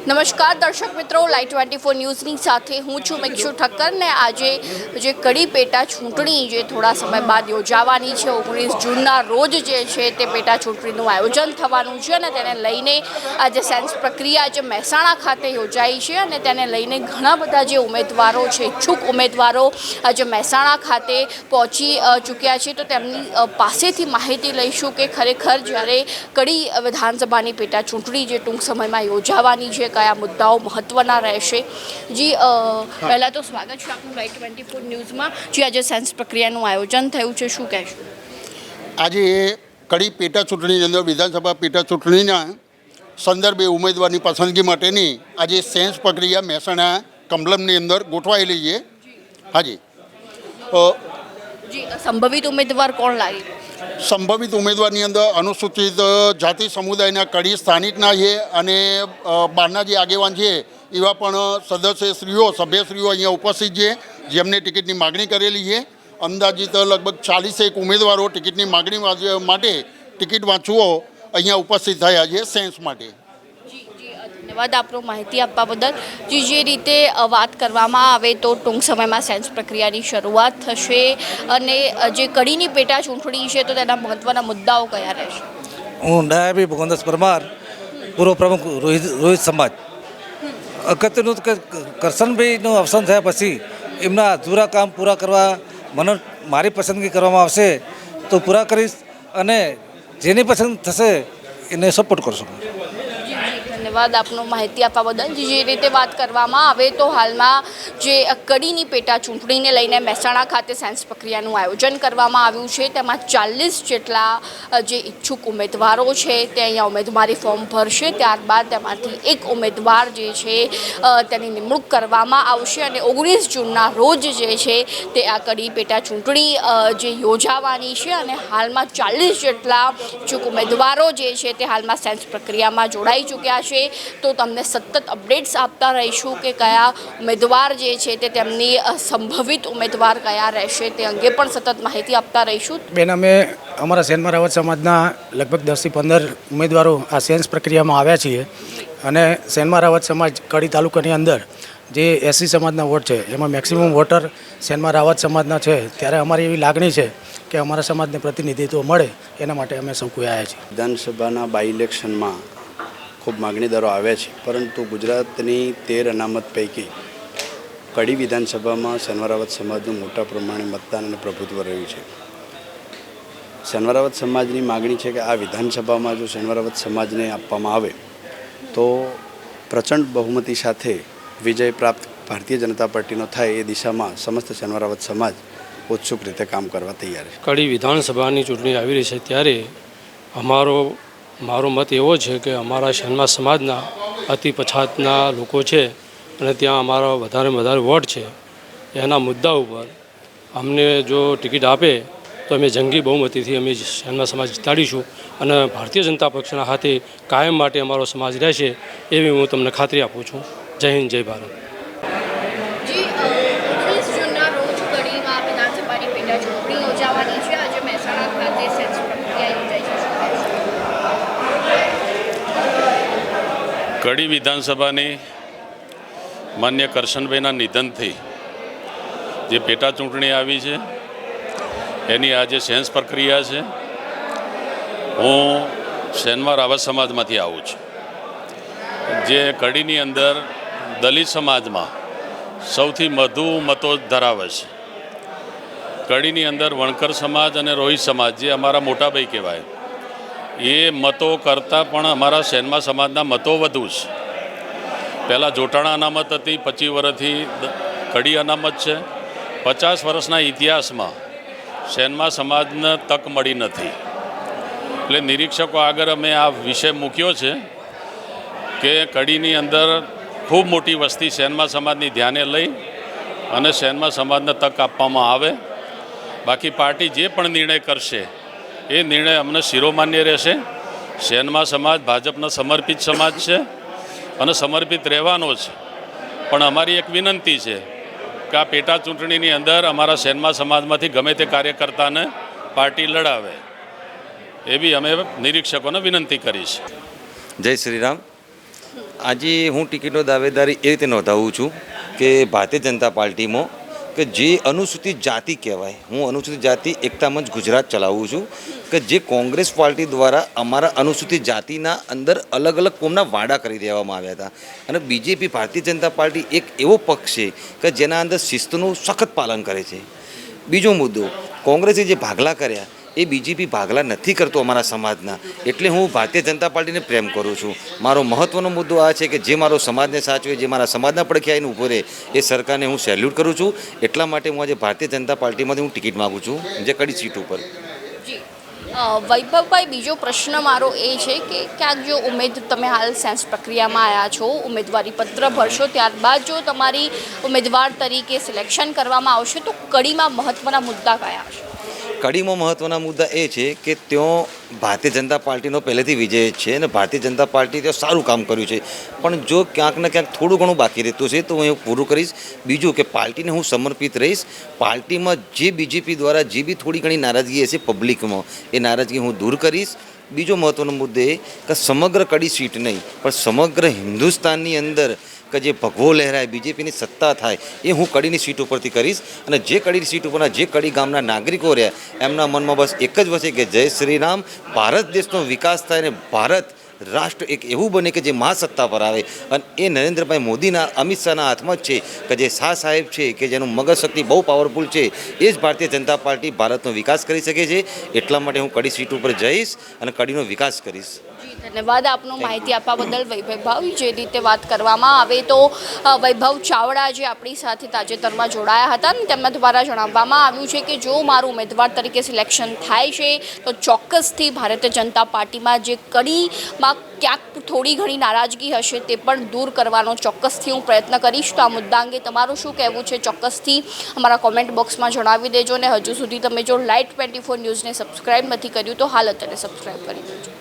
નમસ્કાર, દર્શક મિત્રો લાઈવ ટ્વેન્ટી ફોર ન્યૂઝની સાથે હું છું મિક્ષુ ઠક્કર ને આજે જે કડી પેટા ચૂંટણી જે થોડા સમય બાદ યોજાવાની છે, ઓગણીસ જૂનના રોજ જે છે તે પેટા ચૂંટણીનું આયોજન થવાનું છે અને તેને લઈને આજે સેન્સ પ્રક્રિયા જે મહેસાણા ખાતે યોજાઈ છે અને તેને લઈને ઘણા બધા જે ઉમેદવારો છે, ઈચ્છુક ઉમેદવારો આજે મહેસાણા ખાતે પહોંચી ચૂક્યા છે. તો તેમની પાસેથી માહિતી લઈશું કે ખરેખર જ્યારે કડી વિધાનસભાની પેટા ચૂંટણી જે ટૂંક સમયમાં યોજાવાની છે કયા મુદ્દાઓ મહત્ત્વના રહેશે? જી પહેલાં તો સ્વાગત છે આપનું રાઈટ ટ્વેન્ટી ફોર ન્યૂઝમાં. જે આજે સેન્સ પ્રક્રિયાનું આયોજન થયું છે. શું કહેશો? આજે કડી પેટા ચૂંટણીની અંદર વિધાનસભા પેટા ચૂંટણીના સંદર્ભે ઉમેદવારની પસંદગી માટેની આજે સેન્સ પ્રક્રિયા મહેસાણા કમલમની અંદર ગોઠવાયેલી છે. હાજી. સંભવિત ઉમેદવાર કોણ લાગે? સંભવિત ઉમેદવારની અંદર અનુસૂચિત જાતિ સમુદાયના કડી સ્થાનિકના છે અને બહારના જે આગેવાન છે, એવા પણ સદસ્યશ્રીઓ, સભ્યશ્રીઓ અહીંયા ઉપસ્થિત છે, જેમને ટિકિટની માગણી કરેલી છે. અંદાજિત લગભગ ચાલીસેક ઉમેદવારો ટિકિટની માગણી માટે ટિકિટ વાંચવો અહીંયા ઉપસ્થિત થયા છે સેન્સ માટે. ધન્યવાદ આપનો માહિતી આપવા બદલ. જે જે રીતે વાત કરવામાં આવે તો ટૂંક સમયમાં સેન્સ પ્રક્રિયાની શરૂઆત થશે અને જે કડીની પેટા ચૂંટણી છે તો તેના મહત્ત્વના મુદ્દાઓ કયા રહેશે? હું ડાયાબી ભગવંતદાસ પરમાર, પૂર્વ પ્રમુખ રોહિત રોહિત સમાજ. અગત્યનું કરશનભાઈનું અવસાન થયા પછી એમના અધૂરા કામ પૂરા કરવા મને, મારી પસંદગી કરવામાં આવશે તો પૂરા કરીશ અને જેની પસંદ થશે એને સપોર્ટ કરશું ધન્યવાદ આપનો માહિતી આપવા બદલ. જે રીતે વાત કરવામાં આવે તો હાલમાં જે કડીની પેટા ચૂંટણીને લઈને મહેસાણા ખાતે સેન્સ પ્રક્રિયાનું આયોજન કરવામાં આવ્યું છે. તેમાં ચાલીસ જેટલા જે ઈચ્છુક ઉમેદવારો છે તે અહીંયા ઉમેદવારી ફોર્મ ભરશે. ત્યારબાદ તેમાંથી એક ઉમેદવાર જે છે તેની નિમણૂક કરવામાં આવશે અને ઓગણીસ જૂનના રોજ જે છે તે આ કડી પેટા ચૂંટણી જે યોજાવાની છે અને હાલમાં ચાલીસ જેટલા ઈચ્છુક ઉમેદવારો જે છે તે હાલમાં સેન્સ પ્રક્રિયામાં જોડાઈ ચૂક્યા છે. તો તમને સતત અપડેટ્સ આપતા રહીશું કે કયા ઉમેદવાર જે છે તે તેમની સંભવિત ઉમેદવાર કયા રહેશે તે અંગે પણ સતત માહિતી આપતા રહીશું. બેન અમે અમારા સેનમાં રાવત સમાજના લગભગ દસથી પંદર ઉમેદવારો આ સેન્સ પ્રક્રિયામાં આવ્યા છીએ. અને સેનમાં રાવત સમાજ કડી તાલુકાની અંદર જે એસસી સમાજના વોટ છે એમાં મેક્સિમમ વોટર સેનમાં રાવત સમાજના છે ત્યારે અમારી એવી લાગણી છે કે અમારા સમાજને પ્રતિનિધિત્વ મળે એના માટે અમે સૌ કોઈ આવ્યા છીએ. વિધાનસભાના બાય ઇલેક્શનમાં ખૂબ માગણીદારો આવ્યા છે. પરંતુ ગુજરાતની તેર અનામત પૈકી કડી વિધાનસભામાં શનવારાવત સમાજનું મોટા પ્રમાણે મતદાન અને પ્રભુત્વ રહ્યું છે. શનવારાવત સમાજની માગણી છે કે આ વિધાનસભામાં જો શનવારાવત સમાજને આપવામાં આવે, તો પ્રચંડ બહુમતી સાથે વિજય પ્રાપ્ત ભારતીય જનતા પાર્ટીનો થાય એ દિશામાં સમસ્ત શનવારાવત સમાજ ઉત્સુક રીતે કામ કરવા તૈયાર છે. કડી વિધાનસભાની ચૂંટણી આવી રહી છે ત્યારે અમારો મારો મત એવો છે કે અમારા શહેરમાં સમાજના અતિ પછાતના લોકો છે અને ત્યાં અમારા વધારે વધારે વોટ છે. એના મુદ્દા ઉપર અમને જો ટિકિટ આપે તો અમે જંગી બહુમતીથી અમે શહેરના સમાજ જીતાડીશું અને ભારતીય જનતા પક્ષના હાથે કાયમ માટે અમારો સમાજ રહેશે એવી હું તમને ખાતરી આપું છું. જય હિન્દ, જય ભારત જી ઓગણીસ જૂનના રોજ કડીમાં વિધાનસભાની પેટા ચૂંટણી યોજાવાની છે આજે મહેસાણા ખાતે સેન્સ પ્રક્રિયા યોજાઈ છે શું કહેશો? કડી વિધાનસભાની માન્ય કરશનભાઈના નિધનથી જે પેટા ચૂંટણી આવી છે, એની આજે સેન્સ પ્રક્રિયા છે. હું સેનમાં રાવત સમાજમાંથી આવું છું. જે કડીની અંદર દલિત સમાજમાં સૌથી વધુ મતો ધરાવે છે. કડીની અંદર વણકર સમાજ અને રોહિત સમાજ, જે અમારા મોટાભાઈ કહેવાય. એ મતો કરતાં પણ અમારા સેનમાં સમાજના મતો વધુ છે. પહેલાં જોટાણા અનામત હતી, પચીસ વર્ષથી કડી અનામત છે. પચાસ વર્ષના ઇતિહાસમાં સેનમાં સમાજને તક મળી નથી. એટલે નિરીક્ષકો આગળ અમે આ વિષય મૂક્યો છે કે કડીની અંદર ખૂબ મોટી વસ્તી સેનમાં સમાજની ધ્યાને લઈ અને સેનમાં સમાજને તક આપવામાં આવે. બાકી પાર્ટી જે પણ નિર્ણય કરશે એ નિર્ણય અમને શિરોમાન્ય રહેશે. શેનમાં સમાજ, ભાજપનો સમર્પિત સમાજ છે અને સમર્પિત રહેવાનો છે. પણ અમારી એક વિનંતી છે કે આ પેટા ચૂંટણીની અંદર અમારા શેનમાં સમાજમાંથી ગમે તે કાર્યકર્તાને પાર્ટી લડાવે. એવી અમે નિરીક્ષકોને વિનંતી કરી છે. જય શ્રી રામ આજે હું ટિકિટનો દાવેદારી એ રીતે નોંધાવું છું કે ભારતીય જનતા પાર્ટીમાં કે જે અનુસૂચિત જાતિ કહેવાય, હું અનુસૂચિત જાતિ એકતા મંચ ગુજરાત ચલાવું છું, કે જે કોંગ્રેસ પાર્ટી દ્વારા અમારા અનુસૂચિત જાતિના અંદર અલગ અલગ કોમના વાડા કરી દેવામાં આવ્યા હતા. અને બીજેપી ભારતીય જનતા પાર્ટી એક એવો પક્ષ છે કે જેના અંદર શિસ્તનું સખત પાલન કરે છે. બીજો મુદ્દો, કોંગ્રેસે જે ભાગલા કર્યા એ બીજેપી ભાગલા નથી કરતો અમારા સમાજના. એટલે હું ભારતીય જનતા પાર્ટીને પ્રેમ કરું છું. મારો મહત્ત્વનો મુદ્દો આ છે કે જે મારો સમાજને સાચવે, જે મારા સમાજના પડખે ઊભો રહે, એ સરકારને હું સેલ્યુટ કરું છું. એટલા માટે હું આજે ભારતીય જનતા પાર્ટીમાંથી હું ટિકિટ માગું છું. જે કડી સીટ ઉપર. વૈભવભાઈ, બીજો પ્રશ્ન મારો એ છે કે ક્યાંક જો ઉમેદ તમે હાલ સેન્સ પ્રક્રિયામાં આવ્યા છો, ઉમેદવારી પત્ર ભરશો, ત્યારબાદ જો તમારી ઉમેદવાર તરીકે સિલેક્શન કરવામાં આવશે, તો કડીમાં મહત્ત્વના મુદ્દા કયા હશે કડીમાં મહત્ત્વના મુદ્દા એ છે કે તેઓ ભારતીય જનતા પાર્ટીનો પહેલેથી વિજય છે અને ભારતીય જનતા પાર્ટી તેઓ સારું કામ કર્યું છે. પણ જો ક્યાંક ને ક્યાંક થોડું ઘણું બાકી રહેતું છે, તો હું એ પૂરું કરીશ. બીજું કે પાર્ટીને હું સમર્પિત રહીશ. પાર્ટીમાં જે બીજેપી દ્વારા જે બી થોડી ઘણી નારાજગી હશે પબ્લિકમાં, એ નારાજગી હું દૂર કરીશ. બીજો મહત્ત્વનો મુદ્દો એ કે સમગ્ર કડી સીટ નહીં, પણ સમગ્ર હિન્દુસ્તાનની અંદર કે જે ભગવો લહેરાય, બીજેપીની સત્તા થાય, એ હું કડીની સીટ ઉપરથી કરીશ. અને જે કડીની સીટ ઉપરના જે કડી ગામના નાગરિકો રહ્યા, એમના મનમાં બસ એક જ વસે કે જય શ્રી રામ ભારત દેશનો વિકાસ થાય અને ભારત રાષ્ટ્ર એક એવું બને કે જે મહાસત્તા પર આવે. અને એ નરેન્દ્રભાઈ મોદીના, અમિત શાહના હાથમાં જ છે કે જે શાહ સાહેબ છે, કે જેનું મગજ શક્તિ બહુ પાવરફુલ છે, એ જ ભારતીય જનતા પાર્ટી ભારતનો વિકાસ કરી શકે છે. એટલા માટે હું કડી સીટ ઉપર જઈશ અને કડીનો વિકાસ કરીશ. ધન્યવાદ આપનું માહિતી આપવા બદલ વૈભવભાઈ. જે રીતે વાત કરવામાં આવે તો વૈભવ ચાવડા જે આપણી સાથે તાજેતરમાં જોડાયા હતા ને તેમના દ્વારા જણાવવામાં આવ્યું છે કે જો મારું ઉમેદવાર તરીકે સિલેક્શન થાય છે, તો ચોક્કસથી ભારતીય જનતા પાર્ટીમાં જે કડીમાં ક્યાંક થોડી ઘણી નારાજગી હશે તે પણ દૂર કરવાનો ચોક્કસથી હું પ્રયત્ન કરીશ. તો આ મુદ્દા અંગે તમારું શું કહેવું છે? ચોક્કસથી અમારા કોમેન્ટ બોક્સમાં જણાવી દેજો ને હજુ સુધી તમે જો લાઇટ ટ્વેન્ટી ફોર ન્યૂઝને સબસ્ક્રાઈબ નથી કર્યું તો હાલ અત્યારે સબસ્ક્રાઈબ કરી દેજો.